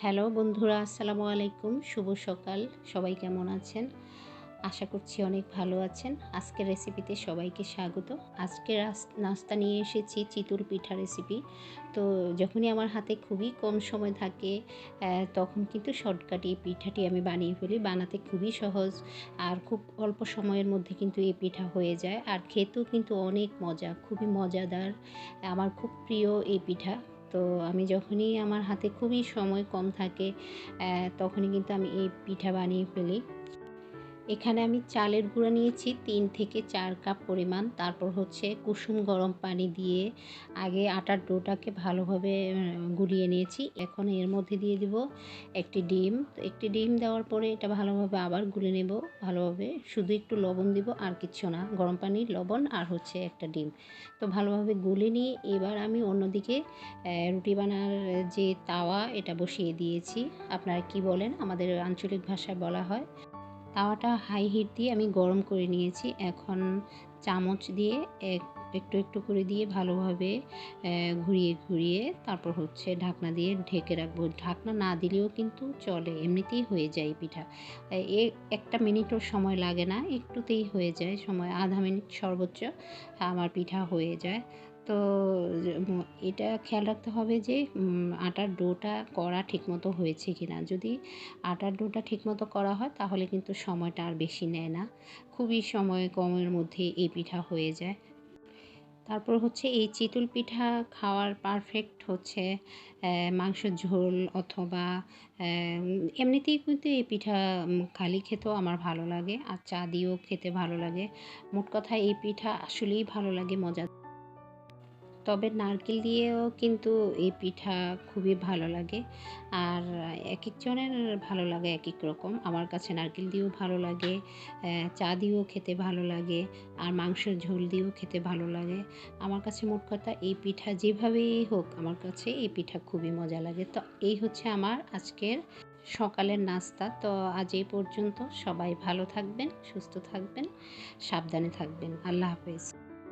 Hello বন্ধুরা, আসসালামু আলাইকুম। শুভ সকাল। সবাই কেমন আছেন? আশা করছি অনেক ভালো আছেন। আজকের রেসিপিতে সবাইকে স্বাগত। আজকে নাস্তা নিয়ে এসেছি চিতুল পিঠা রেসিপি। তো যখনই আমার হাতে খুবই কম সময় থাকে তখন কিন্তু শর্টকাট এই পিঠাটি আমি বানিয়ে ফেলি। বানাতে খুবই সহজ আর খুব অল্প সময়ের মধ্যে কিন্তু এই পিঠা হয়ে যায়। আর খেতেও কিন্তু অনেক মজা, খুবই মজাদার। আমার খুব প্রিয় এই পিঠা। তো আমি যখনই আমার হাতে খুবই সময় কম থাকে তখনই কিন্তু আমি এই পিঠা বানিয়ে ফেলি। এখানে আমি চালের গুঁড়া নিয়েছি তিন থেকে চার কাপ পরিমাণ। তারপর হচ্ছে কুসুম গরম পানি দিয়ে আগে আটার ডোটাকে ভালোভাবে গুলিয়ে নিয়েছি। এখন এর মধ্যে দিয়ে দিব একটি ডিম। একটি ডিম দেওয়ার পরে এটা ভালোভাবে আবার গুলে নেব। ভালোভাবে শুধু একটু লবণ দিব, আর কিচ্ছু না। গরম পানি লবণ আর হচ্ছে একটা ডিম। তো ভালোভাবে গুলে নিয়ে এবার আমি অন্যদিকে রুটি বানার যে তাওয়া, এটা বসিয়ে দিয়েছি। আপনারা কি বলেন? আমাদের আঞ্চলিক ভাষায় বলা হয়। তাওয়াটা হাই হিট দিয়ে আমি গরম করে নিয়েছি। এখন চামচ দিয়ে এক একটু একটু করে দিয়ে ভালোভাবে ঘুরিয়ে ঘুরিয়ে তারপর হচ্ছে ঢাকনা দিয়ে ঢেকে রাখব। ঢাকনা না দিলেও কিন্তু চলে, এমনিতেই হয়ে যায় পিঠা। এ একটা মিনিটও সময় লাগে না, একটুতেই হয়ে যায় সময়, আধা মিনিট সর্বোচ্চ আমার পিঠা হয়ে যায়। তো এটা খেয়াল রাখতে হবে যে আটার ডোটা করা ঠিকমতো হয়েছে কি না যদি আটার ডোটা ঠিকমতো করা হয়, তাহলে কিন্তু সময়টা আর বেশি নেয় না। খুবই সময় কমের মধ্যে এই পিঠা হয়ে যায়। তারপর হচ্ছে এই চিতল পিঠা খাওয়ার পারফেক্ট হচ্ছে মাংসের ঝোল অথবা এমনিতেই কিন্তু এই পিঠা খালি খেতেও আমার ভালো লাগে আর চা দিয়েও খেতে ভালো লাগে। মোট কথা এই পিঠা আসলেই ভালো লাগে, মজা তবে নারকেল দিয়েও কিন্তু এই পিঠা খুবই ভালো লাগে। আর এক একজনের ভালো লাগে এক এক রকম। আমার কাছে নারকেল দিয়েও ভালো লাগে চা দিয়েও খেতে ভালো লাগে, আর মাংসের ঝোল দিয়েও খেতে ভালো লাগে। আমার কাছে মোট কথা এই পিঠা যেভাবেই হোক, আমার কাছে এই পিঠা খুবই মজা লাগে। তো এই হচ্ছে আমার আজকের সকালের নাস্তা। তো আজ এই পর্যন্ত সবাই ভালো থাকবেন, সুস্থ থাকবেন, সাবধানে থাকবেন। আল্লাহ হাফেজ।